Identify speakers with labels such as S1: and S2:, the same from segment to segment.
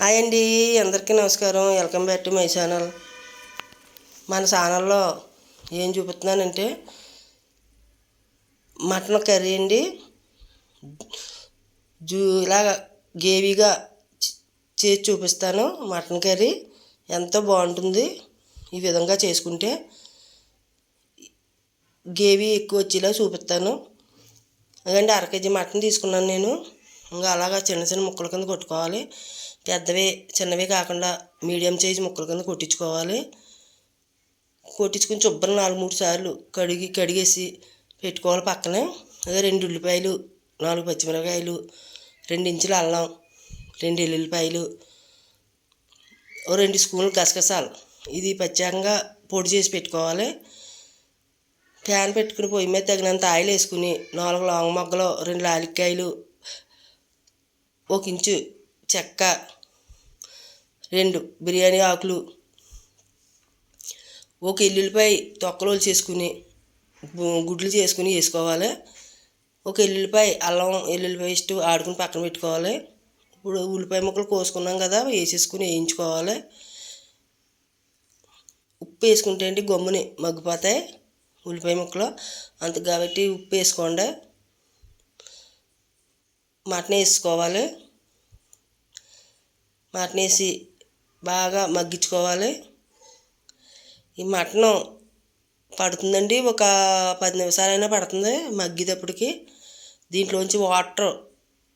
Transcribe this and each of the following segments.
S1: Hi అండి అందరికీ నమస్కారం. Welcome back to my channel. మన ఛానల్లో ఏం చూపుతున్నానంటే మటన్ కర్రీ అండి. జూ ఇలాగ గేవీగా చేసి చూపిస్తాను మటన్ కర్రీ. ఎంతో బాగుంటుంది ఈ విధంగా చేసుకుంటే గేవీ ఎక్కువ వచ్చేలా చూపిస్తాను. అదండి అర కేజీ మటన్ తీసుకున్నాను నేను. ఇంకా అలాగా చిన్న చిన్న ముక్కల కింద కొట్టుకోవాలి. పెద్దవి చిన్నవి కాకుండా మీడియం సైజ్ ముక్కల కింద కొట్టించుకోవాలి. కొట్టించుకుని శుభ్రం నాలుగు మూడు సార్లు కడిగి కడిగేసి పెట్టుకోవాలి పక్కనే. అదే రెండు ఉల్లిపాయలు నాలుగు పచ్చిమిరపకాయలు రెండు ఇంచుల అల్లం రెండు ఎల్లుల్లిపాయలు ఓ రెండు స్పూన్లు గసగసాలు. ఇది ప్రత్యేకంగా పొడి చేసి పెట్టుకోవాలి. ప్యాన్ పెట్టుకుని పొయ్యి మీద తగినంత ఆయిల్ వేసుకుని నాలుగు లాంగ్ మొగ్గలు రెండు లాలిక్కాయలు ఒక ఇంచు చెక్క రెండు బిర్యానీ ఆకులు. ఒక ఎల్లుల్లిపాయ తొక్కలు చేసుకుని గుడ్లు చేసుకుని వేసుకోవాలి. ఒక ఎల్లుల్లిపాయ అల్లం ఎల్లుల్లి పేస్ట్ ఆడుకుని పక్కన పెట్టుకోవాలి. ఇప్పుడు ఉల్లిపాయ ముక్కలు కోసుకున్నాం కదా వేసేసుకుని వేయించుకోవాలి. ఉప్పు వేసుకుంటే అండి గమ్ముని మగ్గిపోతాయి ఉల్లిపాయ ముక్కలు. అంత కాబట్టి ఉప్పు వేసుకోండి. మటన్ వేసుకోవాలి. మటన్ వేసి బాగా మగ్గించుకోవాలి. ఈ మటన్ పడుతుందండి ఒక పది నిమిషాలైనా పడుతుంది మగ్గేటప్పటికి దీంట్లోంచి వాటర్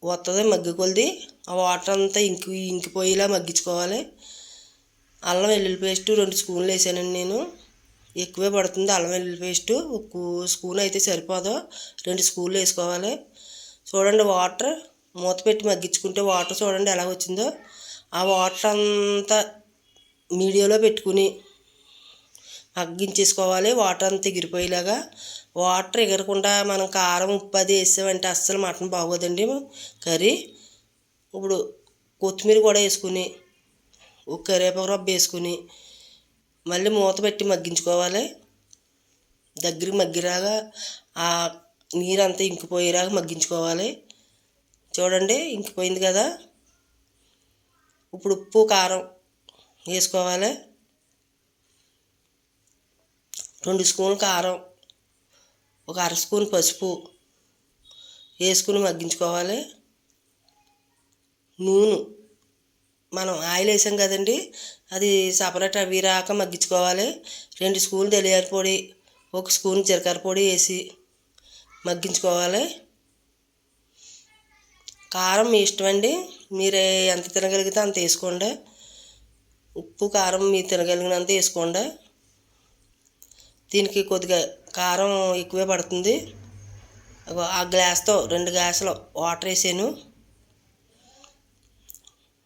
S1: వస్తుంది మగ్గి కొలిది ఆ వాటర్ అంతా ఇంకి ఇంకిపోయేలా మగ్గించుకోవాలి. అల్లం వెల్లుల్లి పేస్ట్ రెండు స్పూన్లు వేసానండి నేను. ఎక్కువే పడుతుంది అల్లం వెల్లుల్లి పేస్ట్. ఒక స్పూన్ అయితే సరిపోదు. రెండు స్పూన్లు వేసుకోవాలి. చూడండి వాటర్ మూత పెట్టి మగ్గించుకుంటే వాటర్ చూడండి ఎలా వచ్చిందో. ఆ వాటర్ అంతా మీడియాలో పెట్టుకుని మగ్గించేసుకోవాలి వాటర్ అంతా ఎగిరిపోయేలాగా వాటర్ ఎగరకుండా మనం కారం ఉప్పు అది వేసామంటే అస్సలు మటన్ బాగోదండి. కర్రీ ఇప్పుడు కొత్తిమీర కూడా వేసుకుని ఒక కరివేపాకు రబ్బ వేసుకుని మళ్ళీ మూత పెట్టి మగ్గించుకోవాలి. దగ్గరికి మగ్గిరాగా ఆ నీరంతా ఇంకిపోయేలాగా మగ్గించుకోవాలి. చూడండి ఇంకిపోయింది కదా. ఇప్పుడు ఉప్పు కారం వేసుకోవాలి. రెండు స్పూన్లు కారం ఒక అర స్పూన్ పసుపు వేసుకుని మగ్గించుకోవాలి. నూనె మనం ఆయిల్ వేసాం కదండి అది సపరేట్ అవి రాక మగ్గించుకోవాలి. రెండు స్పూన్లు ధనియాల పొడి ఒక స్పూన్ జీలకర్ర పొడి వేసి మగ్గించుకోవాలి. కారం మీ ఇష్టం అండి. మీరు ఎంత తినగలిగితే అంత వేసుకోండి. ఉప్పు కారం మీరు తినగలిగినంత వేసుకోండి. దీనికి కొద్దిగా కారం ఎక్కువే పడుతుంది. ఆ గ్లాస్తో రెండు గ్లాసులు వాటర్ వేసాను.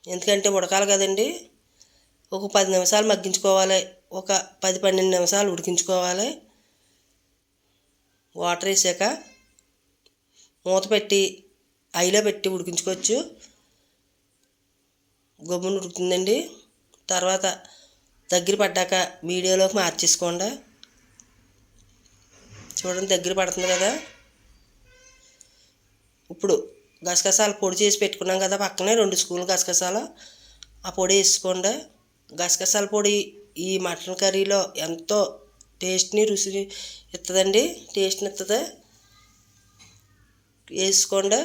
S1: ఎందుకంటే ఉడకాలి కదండి. ఒక పది నిమిషాలు మగ్గించుకోవాలి. ఒక పది పన్నెండు నిమిషాలు ఉడికించుకోవాలి. వాటర్ వేసాక మూత పెట్టి ఐలో పెట్టి ఉడికించుకోవచ్చు. గమ్మున ఉడుకుతుందండి తర్వాత దగ్గర పడ్డాక మీడియాలోకి మార్చేసుకోండి. చూడండి దగ్గర పడుతుంది కదా. ఇప్పుడు గసగసాలు పొడి చేసి పెట్టుకున్నాం కదా పక్కనే రెండు స్పూన్లు గసగసాలు. ఆ పొడి వేసుకోండి. గసగసాల పొడి ఈ మటన్ కర్రీలో ఎంతో టేస్ట్ని రుచిని ఇస్తుందండి టేస్ట్ని ఇస్తుంది వేసుకోండి.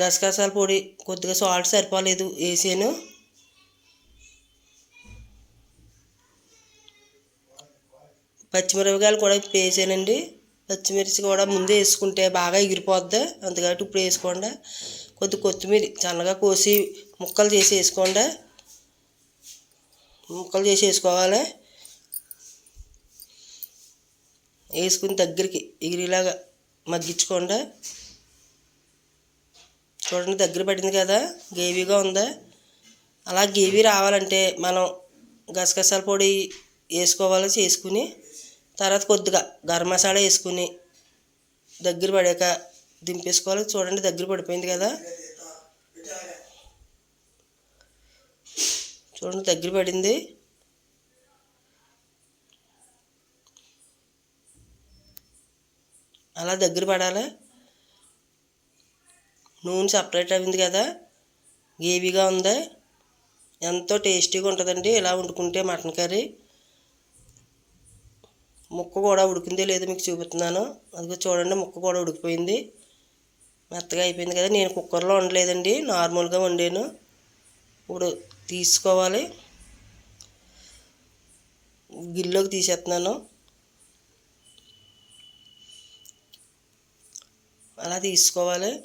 S1: గసగసాల పొడి కొద్దిగా సాల్ట్ సరిపోలేదు వేసాను. పచ్చిమిరపకాయలు కూడా ఇప్పుడు వేసానండి. పచ్చిమిర్చి కూడా ముందే వేసుకుంటే బాగా ఎగిరిపోద్ది. అందుకని ఇప్పుడు వేసుకోండి. కొద్ది కొత్తిమీర చల్లగా కోసి ముక్కలు చేసి వేసుకోండి. ముక్కలు చేసి వేసుకోవాలి. వేసుకుని దగ్గరికి ఎగిరిలాగా మగ్గించుకోండి. చూడండి దగ్గర పడింది కదా గేవీగా ఉందా? అలా గేవీ రావాలంటే మనం గసగసాల పొడి వేసుకోవాలి చేసుకుని తర్వాత కొద్దిగా గరం మసాలా వేసుకుని దగ్గర పడాక దింపేసుకోవాలి. చూడండి దగ్గర పడిపోయింది కదా. చూడండి దగ్గర పడింది. అలా దగ్గర పడాలి? నూనె సపరేట్ అయింది కదా గేవీగా ఉంది. ఎంతో టేస్టీగా ఉంటుందండి. ఇలా వండుకుంటే మటన్ కర్రీ. ముక్క కూడా ఉడికిందే లేదో మీకు చూపిస్తున్నాను. అదిగో చూడండి ముక్క కూడా ఉడికిపోయింది. మెత్తగా అయిపోయింది కదా. నేను కుక్కర్లో వండలేదండి. నార్మల్గా వండాను. ఇప్పుడు తీసుకోవాలి. గిల్లోకి తీసేస్తున్నాను. అలా తీసుకోవాలి.